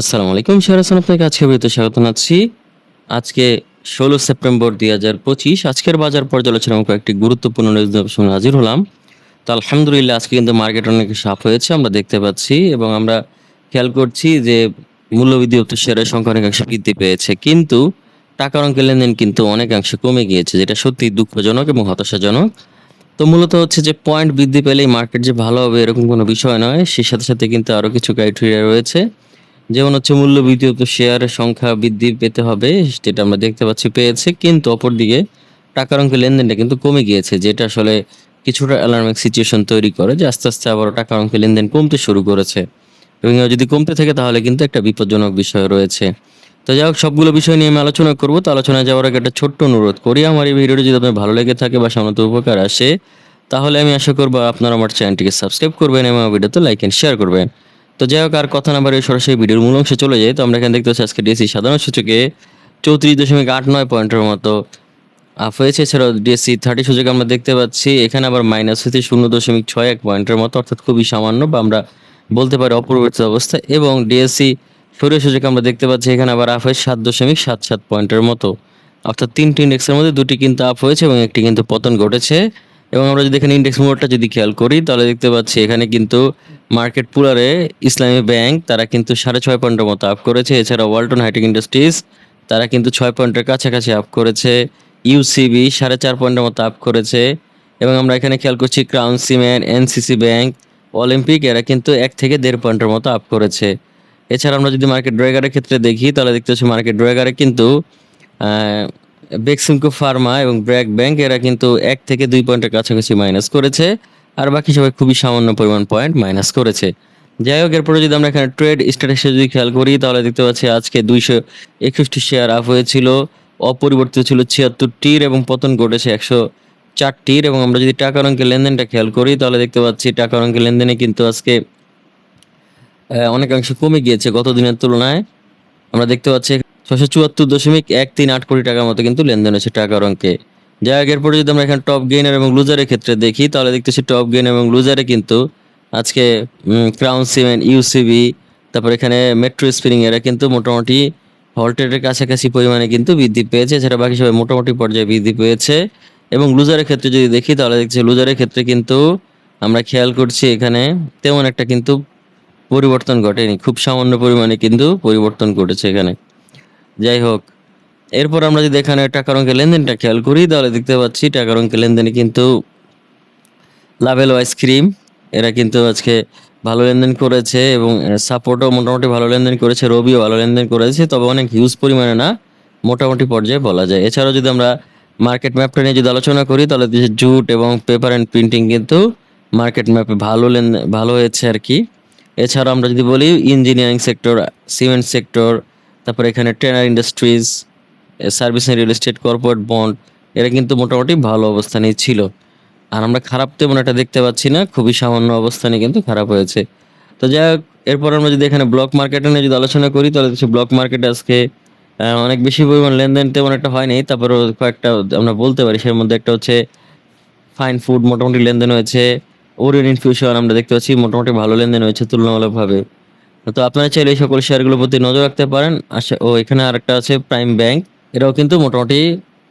আসসালামু আলাইকুম শেয়ার হাসান আপনাকে আজকে ভিডিওতে স্বাগত জানাচ্ছি। আজকে ষোলো সেপ্টেম্বর দুই হাজার পঁচিশ, আজকের বাজার পর্যালোচনা কয়েকটি গুরুত্বপূর্ণ নিউজ হাজির হলাম। তো আলহামদুলিল্লাহ, আজকে কিন্তু মার্কেট অনেক সাফ হয়েছে, আমরা দেখতে পাচ্ছি এবং আমরা খেয়াল করছি যে মূল্যবৃদ্ধি উত্তর শেয়ারের সংখ্যা অনেকাংশে বৃদ্ধি পেয়েছে, কিন্তু টাকার অঙ্কের লেনদেন কিন্তু অনেকাংশে কমে গিয়েছে, যেটা সত্যি দুঃখজনক এবং হতাশাজনক। তো মূলত হচ্ছে যে পয়েন্ট বৃদ্ধি পেলেই মার্কেট যে ভালো হবে এরকম কোনো বিষয় নয়, সেই সাথে সাথে কিন্তু আরও কিছু ক্রাইটেরিয়া রয়েছে। যেমন হচ্ছে মূল্য বৃদ্ধি তো শেয়ারের সংখ্যা বৃদ্ধি পেতে হবে, যেটা আমরা দেখতে পাচ্ছি পেয়েছে, কিন্তু অপরদিকে টাকার অঙ্কের লেনদেনটা কিন্তু কমে গিয়েছে, যেটা আসলে কিছুটা অ্যালার্মিক সিচুয়েশন তৈরি করে যে আস্তে আস্তে আবারও টাকার অঙ্কের লেনদেন কমতে শুরু করেছে। এবং যদি কমতে থাকে তাহলে কিন্তু একটা বিপজ্জনক বিষয় রয়েছে। তো যাই হোক, সবগুলো বিষয় নিয়ে আমি আলোচনা করব। তো আলোচনায় যাওয়ার আগে একটা ছোট্ট অনুরোধ করি, আমার এই ভিডিওটি যদি আপনার ভালো লেগে থাকে বা সামনে উপকার আসে, তাহলে আমি আশা করব আপনারা আমার চ্যানেলটিকে সাবস্ক্রাইব করবেন এবং ভিডিওতে লাইক এন্ড শেয়ার করবেন। তো যাই হোক, আর কথা না বাড়িয়ে সরাসরি ভিডিওর মূল অংশে চলে যাই। তো আমরা এখানে দেখতে পাচ্ছি আজকে ডিএসসি সাধারণ সূচকে চৌত্রিশ দশমিক আট নয় পয়েন্টের মতো আপ হয়েছে। এছাড়াও ডিএসসি থার্টি সূচকে আমরা দেখতে পাচ্ছি। এখানে আবার মাইনাস হয়েছে শূন্য দশমিক ছয় এক পয়েন্টের মতো, অর্থাৎ খুবই সামান্য বা আমরা বলতে পারি অপরিবর্তিত অবস্থা। এবং ডিএসসি সূর্য সূচকে আমরা দেখতে পাচ্ছি, এখানে আবার আপ হয়েছে সাত দশমিক সাত সাত পয়েন্টের মতো। অর্থাৎ তিনটি ইন্ডেক্সের মধ্যে দুটি কিন্তু আপ হয়েছে এবং একটি কিন্তু পতন ঘটেছে। এবং আমরা যদি এখানে ইন্ডেক্স মোডটা যদি খেয়াল করি, তাহলে দেখতে পাচ্ছি এখানে কিন্তু মার্কেট পুলারে ইসলামী ব্যাংক, তারা কিন্তু সাড়ে ছয় পয়েন্টের মতো আপ করেছে। এছাড়া ওয়ালটন হাইটেক ইন্ডাস্ট্রিজ তারা কিন্তু ছয় পয়েন্টের কাছাকাছি আপ করেছে। ইউসিবি সাড়ে চার পয়েন্টের মতো আপ করেছে। এবং আমরা এখানে খেয়াল করছি crown cement NCC bank Olympic এরা কিন্তু এক থেকে দেড় পয়েন্টের মতো আপ করেছে। এছাড়া আমরা যদি মার্কেট ড্রয়াগারের ক্ষেত্রে দেখি, তাহলে দেখতে পাচ্ছি মার্কেট ড্রয়াগারে কিন্তু বেক্সিমকো ফার্মা এবং ব্র্যাক ব্যাংক এরা কিন্তু এক থেকে দুই পয়েন্টের কাছাকাছি মাইনাস করেছে। আর বাকি সবাই খুবই সামান্য পরিমাণ পয়েন্ট মাইনাস করেছে। যাই হোক, এরপরে যদি আমরা এখানে ট্রেড স্ট্যাটাসে যদি খেয়াল করি, তাহলে দেখতে পাচ্ছি আজকে দুইশো একুশটি শেয়ার আপ হয়েছিল, অপরিবর্তিত ছিল ছিয়াত্তরটির এবং পতন ঘটেছে একশো চারটির এবং আমরা যদি টাকার অঙ্কের লেনদেনটা খেয়াল করি, তাহলে দেখতে পাচ্ছি টাকার অঙ্কের লেনদেনে কিন্তু আজকে অনেকাংশে কমে গিয়েছে গত দিনের তুলনায়। আমরা দেখতে পাচ্ছি ছশো চুয়াত্তর দশমিক এক তিন আট কোটি টাকার মতো কিন্তু লেনদেন হয়েছে টাকার অঙ্কে। যাই হোক, এরপরে যদি আমরা এখানে টপ গেইনার এবং লুজারের ক্ষেত্রে দেখি, তাহলে দেখতেছি টপ গেইন এবং লুজারে কিন্তু আজকে ক্রাউন সিমেন্ট ইউসিবি তারপর এখানে মেট্রো স্পিনিং এরা কিন্তু মোটামুটি ভল্টের কাছাকাছি পরিমাণে কিন্তু বৃদ্ধি পেয়েছে, এছাড়া বাকি সবাই মোটামুটি পর্যায়ে বৃদ্ধি পেয়েছে। এবং লুজারের ক্ষেত্রে যদি দেখি, তাহলে দেখছি লুজারের ক্ষেত্রে কিন্তু আমরা খেয়াল করছি এখানে তেমন একটা কিন্তু পরিবর্তন ঘটেনি, খুব সামান্য পরিমাণে কিন্তু পরিবর্তন ঘটেছে এখানে। যাই হোক এরপর আমরা যদি এখানে টাকার অঙ্কের লেনদেনটা খেয়াল করি, তাহলে দেখতে পাচ্ছি টাকার অঙ্কের লেনদেনে কিন্তু লাভেল আইসক্রিম এরা কিন্তু আজকে ভালো লেনদেন করেছে এবং সাপোর্টও মোটামুটি ভালো লেনদেন করেছে, রবিও ভালো লেনদেন করেছে, তবে অনেক হিউজ পরিমাণে না, মোটামুটি পর্যায়ে বলা যায়। এছাড়াও যদি আমরা মার্কেট ম্যাপটা নিয়ে যদি আলোচনা করি, তাহলে জুট এবং পেপার অ্যান্ড প্রিন্টিং কিন্তু মার্কেট ম্যাপে ভালো লেনদেন ভালো হয়েছে আর কি। এছাড়া আমরা যদি বলি ইঞ্জিনিয়ারিং সেক্টর সিমেন্ট সেক্টর তারপর এখানে trainer industries service real estate corporate bond এরা কিন্তু মোটামুটি ভালো অবস্থানেই ছিল। আর আমরা খারাপ তেমন একটা দেখতে পাচ্ছি না, খুবই সামান্য অবস্থানে কিন্তু খারাপ হয়েছে। তো যাই হোক, এরপর আমরা যদি এখানে ব্লক মার্কেটে নিয়ে যদি আলোচনা করি, তাহলে দেখছি ব্লক মার্কেটে আজকে অনেক বেশি পরিমাণ লেনদেন তেমন একটা হয়নি তারপর কয়েকটা আমরা বলতে পারি, সের মধ্যে একটা হচ্ছে ফাইন ফুড মোটামুটি লেনদেন হয়েছে। ওরিয়ন ইনফিউশন আমরা দেখতে পাচ্ছি, মোটামুটি ভালো লেনদেন হয়েছে তুলনামূলকভাবে। তো আপনারা চাইলে এই সকল শেয়ারগুলোর প্রতি নজর রাখতে পারেন। আশা, ও এখানে আরেকটা আছে প্রাইম ব্যাংক এরাও কিন্তু মোটামুটি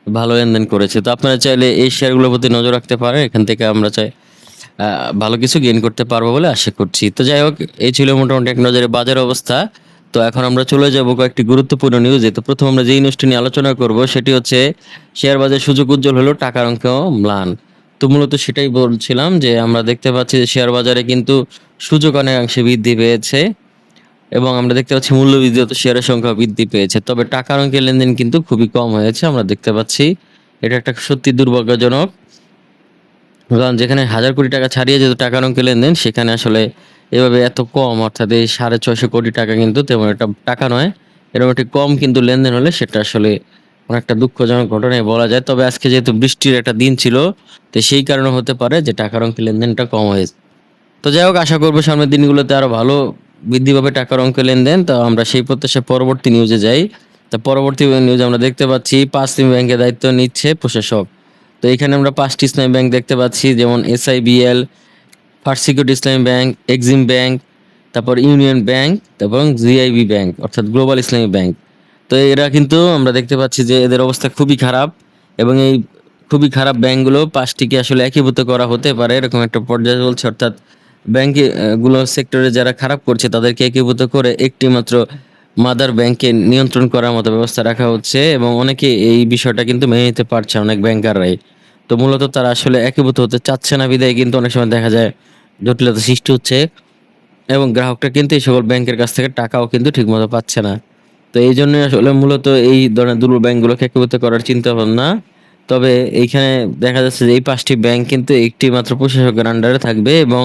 ভালো লেনদেন করেছে। তো আপনারা চাইলে এই শেয়ারগুলোর প্রতি নজর রাখতে পারেন, এখান থেকে আমরা চাই ভালো কিছু গেইন করতে পারব বলে আশা করছি। তো যাই হোক, এই ছিল মোটামুটি এক নজরে বাজার অবস্থা। তো এখন আমরা চলে যাব কয়েকটি গুরুত্বপূর্ণ নিউজে তো প্রথম আমরা যেই নিউজটি নিয়ে আলোচনা করব, সেটি হচ্ছে শেয়ার বাজার সুযোগ উজ্জ্বল হলো টাকার অঙ্ক ম্লান। তো মূলত সেটাই বলছিলাম যে আমরা দেখতে পাচ্ছি যে শেয়ার বাজারে কিন্তু সুযোগ অনেকাংশে বৃদ্ধি পেয়েছে। এবং আমরা দেখতে পাচ্ছি মূল্য বৃদ্ধিত শেয়ারের সংখ্যা বৃদ্ধি পেয়েছে। তবে টাকার অঙ্কের লেনদেন কিন্তু খুবই কম হয়েছে, আমরা দেখতে পাচ্ছি। এটা একটা সত্যি দুর্ভাগ্যজনক। কারণ যেখানে হাজার কোটি টাকা ছাড়িয়ে যেত টাকার অঙ্কের লেনদেন, সেখানে আসলে এভাবে এত কম, অর্থাৎ এই সাড়ে ছয়শো কোটি টাকা কিন্তু তেমন একটা টাকা নয়। এরকম একটি কম কিন্তু লেনদেন হলে সেটা আসলে অনেকটা দুঃখজনক ঘটনাই বলা যায়। তবে আজকে যেহেতু বৃষ্টির একটা দিন ছিল, তো সেই কারণে হতে পারে যে টাকার অঙ্কের লেনদেনটা কম হয়েছে। তো যাই হোক, আশা করব সামনের দিনগুলোতে আরও ভালো বৃদ্ধি পাবে টাকার অঙ্কের লেনদেন, তো আমরা সেই প্রত্যাশা পরবর্তী নিউজে যাই। তো পরবর্তী নিউজ আমরা দেখতে পাচ্ছি, পাঁচটি ব্যাংকের দায়িত্ব নিচ্ছে প্রশাসক। তো এখানে আমরা পাঁচটি ইসলামী ব্যাংক দেখতে পাচ্ছি, যেমন SIBL first security Islami bank Exim bank তারপর ইউনিয়ন ব্যাংক এবং জিআইবি ব্যাংক অর্থাৎ গ্লোবাল ইসলামী ব্যাংক তো এরা কিন্তু আমরা দেখতে পাচ্ছি যে এদের অবস্থা খুবই খারাপ এবং এই খুবই খারাপ ব্যাংকগুলো পাঁচটিকে আসলে একীভূত করা হতে পারে, এরকম একটা পর্যায়ে চলছে। অর্থাৎ ব্যাংকে গুলো সেক্টরে যারা খারাপ করছে, তাদেরকে একীভূত করে একটি মাত্র মাদার ব্যাংকে নিয়ন্ত্রণ করার মতো ব্যবস্থা রাখা হচ্ছে এবং অনেকে এই বিষয়টা কিন্তু মেনে নিতে পারছে অনেক ব্যাংকাররাই। তো মূলত তারা আসলে একীভূত হতে চাচ্ছে না, বিদায় কিন্তু অনেক সময় দেখা যায় জটিলতা সৃষ্টি হচ্ছে এবং গ্রাহকরা কিন্তু এই সকল ব্যাংকের কাছ থেকে টাকাও কিন্তু ঠিকমতো পাচ্ছে না। তো এই জন্যই আসলে মূলত এই ধরনের দুর্বল ব্যাংকগুলোকে একীভূত করার চিন্তা ভাবনা তবে এইখানে দেখা যাচ্ছে যে এই পাঁচটি ব্যাংক কিন্তু একটি মাত্র প্রশাসকের আন্ডারে থাকবে এবং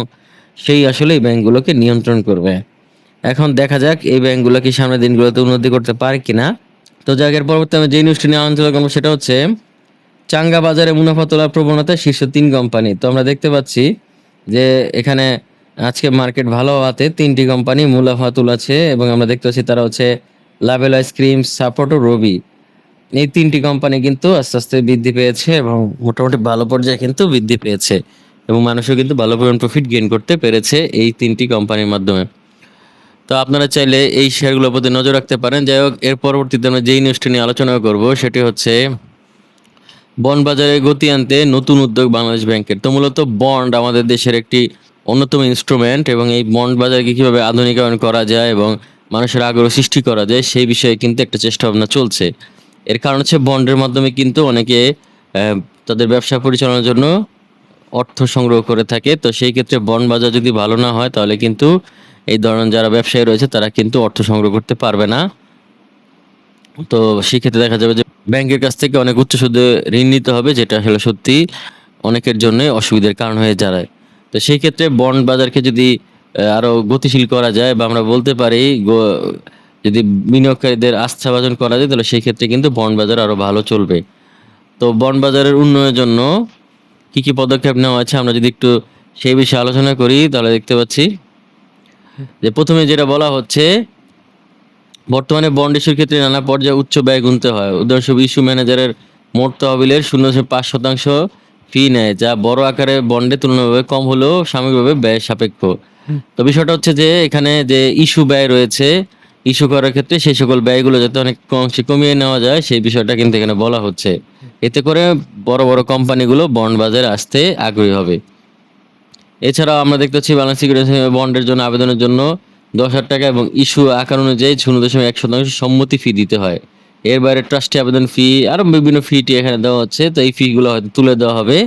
সেই আসলে এই ব্যাংকগুলোকে নিয়ন্ত্রণ করবে। এখন দেখা যাক এই ব্যাংকগুলো কি সামনের দিনগুলোতে উন্নতি করতে পারে কিনা। তো জায়গার পরবর্তী আমি যে নিউজটি নিয়ে আলোচনা করব সেটা হচ্ছে, চাঙ্গা বাজারে মুনাফা তোলার প্রবণতা শীর্ষ তিন কোম্পানি তো আমরা দেখতে পাচ্ছি যে এখানে আজকে মার্কেট ভালো হওয়াতে তিনটি কোম্পানি মুনাফা তুলেছে এবং আমরা দেখতে পাচ্ছি তারা হচ্ছে লাভেল আইসক্রিম সাপোর্ট ও রবি এই তিনটি কোম্পানি কিন্তু আস্তে আস্তে বৃদ্ধি পেয়েছে এবং মোটামুটি ভালো পর্যায়ে কিন্তু বৃদ্ধি পেয়েছে। এবং মানুষও কিন্তু ভালো পরিমাণ প্রফিট গেইন করতে পেরেছে এই তিনটি কোম্পানির মাধ্যমে। তো আপনারা চাইলে এই শেয়ারগুলোর প্রতি নজর রাখতে পারেন। যাই হোক, এর পরবর্তীতে আমরা যেই নিউজটি নিয়ে আলোচনা করব, সেটি হচ্ছে বন্ড বাজারে গতি আনতে নতুন উদ্যোগ বাংলাদেশ ব্যাংকের। তো মূলত বন্ড আমাদের দেশের একটি অন্যতম ইনস্ট্রুমেন্ট এবং এই বন্ড বাজারকে কীভাবে আধুনিকায়ন করা যায় এবং মানুষের আগ্রহ সৃষ্টি করা যায়, সেই বিষয়ে কিন্তু একটা চেষ্টা ভাবনা চলছে। এর কারণ হচ্ছে বন্ডের মাধ্যমে কিন্তু অনেকে তাদের ব্যবসা পরিচালনার জন্য অর্থ সংগ্রহ করে থাকে। তো সেই ক্ষেত্রে বন্ড বাজার যদি ভালো না হয় তাহলে কিন্তু এই ধরনের যারা ব্যবসায়ী রয়েছে তারা কিন্তু অর্থ সংগ্রহ করতে পারবে না। তো সেক্ষেত্রে দেখা যাবে যে ব্যাংকের কাছ থেকে অনেক উচ্চ সুদে ঋণ নিতে হবে যেটা আসলে সত্যি অনেকের জন্য অসুবিধার কারণ হয়ে দাঁড়ায়। তো সেই ক্ষেত্রে বন্ড বাজারকে যদি আহ, আরও গতিশীল করা যায় বা আমরা বলতে পারি যদি বিনিয়োগকারীদের আস্থাভাজন করা যায় তাহলে সেই ক্ষেত্রে কিন্তু বন্ড বাজার আরও ভালো চলবে। তো বন্ড বাজারের উন্নয়নের জন্য কি কি পদক্ষেপ নেওয়া আছে আমরা যদি একটু সেই বিষয়ে আলোচনা করি তাহলে দেখতে পাচ্ছি যে প্রথমে যেটা বলা হচ্ছে বর্তমানে বন্ড ইস্যুর ক্ষেত্রে নানা পর্যায়ে উচ্চ ব্যয় গুনতে হয়। উদাহরণস্বরূপ ইস্যু ম্যানেজারের মোট তহবিলের শূন্য পাঁচ শতাংশ ফি নেয় যা বড় আকারে বন্ডে তুলনাভাবে কম হলেও সাময়িকভাবে ব্যয় সাপেক্ষ। তো বিষয়টা হচ্ছে যে এখানে যে ইস্যু ব্যয় রয়েছে ইস্যু করার ক্ষেত্রে সেই সকল ব্যয়গুলো যাতে অনেক অংশে কমিয়ে নেওয়া যায়, সেই বিষয়টা কিন্তু এখানে বলা হচ্ছে। এতে করে বড় বড় কোম্পানিগুলো বন্ড বাজারে আসতে আগ্রহী হবে। এছাড়াও আমরা দেখতে পাচ্ছি বাংলা সিকিউরিটি বন্ডের জন্য আবেদনের জন্য দশ হাজার টাকা এবং ইস্যু আকার অনুযায়ী শূন্য দশমিক এক শতাংশ সম্মতি ফি দিতে হয়। এর বাইরে ট্রাস্টি আবেদন ফি আরও বিভিন্ন ফিটি এখানে দেওয়া হচ্ছে। তো এই ফিগুলো হয়তো তুলে দেওয়া হবে।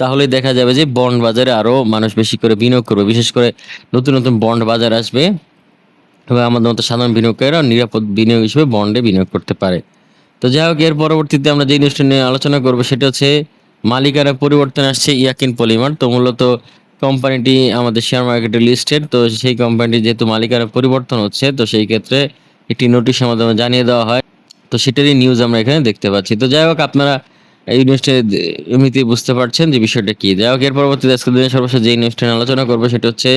তাহলে দেখা যাবে যে বন্ড বাজারে আরও মানুষ বেশি করে বিনিয়োগ করবে। বিশেষ করে নতুন নতুন বন্ড বাজার আসবে। এবং আমাদের মতো সাধারণ বিনিয়োগকারীরা নিরাপদ বিনিয়োগ হিসেবে বন্ডে বিনিয়োগ করতে পারে। তো যাই হোক, এর পরবর্তীতে আমরা যে নিউজটা নিয়ে আলোচনা করব সেটা হচ্ছে মালিকানা পরিবর্তন আসছে ইয়াকিন পলিমার। তো মূলত কোম্পানিটি আমাদের শেয়ার মার্কেটে লিস্টেড তো সেই কোম্পানিটি যেহেতু মালিকানা পরিবর্তন হচ্ছে, তো সেই ক্ষেত্রে একটি নোটিশ আমাদের জানিয়ে দেওয়া হয়। তো সেটারই নিউজ আমরা এখানে দেখতে পাচ্ছি। তো যাই হোক, আপনারা এই নিউজটা এমনিতেই বুঝতে পারছেন যে বিষয়টা কি। যাই হোক, এর পরবর্তীতে আজকের দিনে সর্বশেষ যে নিউজটা আলোচনা করব সেটা হচ্ছে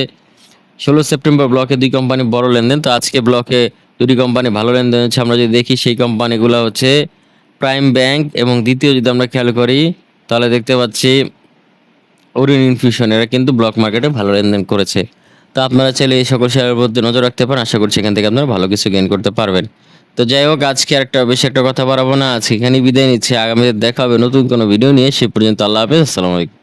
ষোলো সেপ্টেম্বর ব্লকে দুই কোম্পানি বড় লেনদেন, তো আজকে ব্লকে দুটি কোম্পানি ভালো লেনদেন হচ্ছে। আমরা যদি দেখি, সেই কোম্পানিগুলো হচ্ছে প্রাইম ব্যাংক এবং দ্বিতীয় যদি আমরা খেয়াল করি, তাহলে দেখতে পাচ্ছি ওরিয়ন ইনফিউশন এরা কিন্তু ব্লক মার্কেটে ভালো লেনদেন করেছে। তো আপনারা চাইলে এই সকল শেয়ারের প্রতি নজর রাখতে পারেন। আশা করছি এখান থেকে আপনারা ভালো কিছু গেইন করতে পারবেন। তো যাই হোক, আজকে একটা বেশি একটা কথা বাড়াবো না। আজকে এখানেই বিদায় নিচ্ছি। আগামীতে দেখা হবে নতুন কোনো ভিডিও নিয়ে। সে পর্যন্ত আল্লাহ হাফেজ। আসসালামু আলাইকুম।